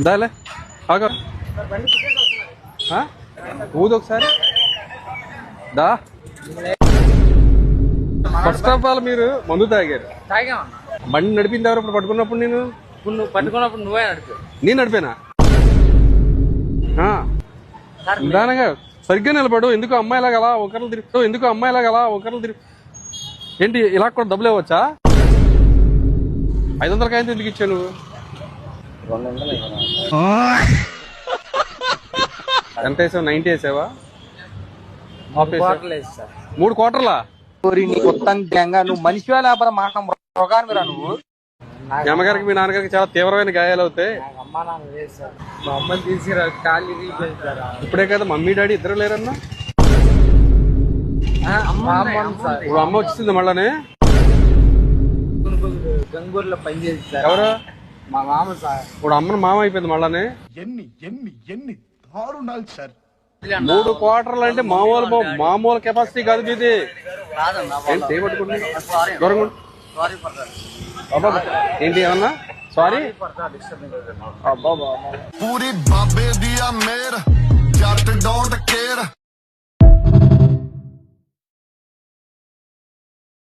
దాలే ఆగ? ఊదు ఒకసారి. దా. ఫస్ట్ ఆఫ్ ఆల్ మీరు మందు తాగారు. బండి నడిపింది ఎవరు ఇప్పుడు పట్టుకున్నప్పుడు నేను? ఇప్పుడు నువ్వు పట్టుకున్నప్పుడు నువ్వే నడిపి. నేను నడిపానా? నిదానంగా సరిగ్గా నిలబడు. ఎందుకు అమ్మాయిలాగా అలా ఒకరిని తిరుగు ఎందుకు అమ్మాయిలాగా అలా ఒకరిని తిరుగు? ఏంటి ఇలా కూడా డబ్బులు ఇవ్వచ్చా ఐదు వందల కాయంత ఎందుకు ఇచ్చావు నువ్వు? ఎంత వేసావు? నైన్టీ వేసావా? మూడు నీ కొత్తంగా నువ్వు మనిషివా లేకపోతే మాట మృగానివిరా నువ్వు? మీ అమ్మగారికి మీ నాన్నగారికి చాలా తీవ్రమైన గాయాలు అవుతాయి. మా అమ్మని తీసుకురా కాళ్ళు ఇప్పుడే కదా మమ్మీ డాడీ ఇద్దరు లేరన్నా? మా అమ్మ సార్. ఇప్పుడు అమ్మ వచ్చింది మళ్ళానే? గంగూరులో పనిచేసి సార్. ఎవరు? మా మామ సార్ ఇప్పుడు అమ్మను మామ అయిపోయింది మళ్ళానే. ఎన్ని ఎన్ని ఎన్ని దారుణాలు సార్. మూడు క్వార్టర్లు అంటే మామూలు మా- మామూలు కెపాసిటీ కాదు మీది ఏంటి చేయబట్టుకుంటుంది దూరంగా ఉండు. అబ్బా, ఏంటి ఏమన్నా? సారీ? పూరి బాబే దియా మేర.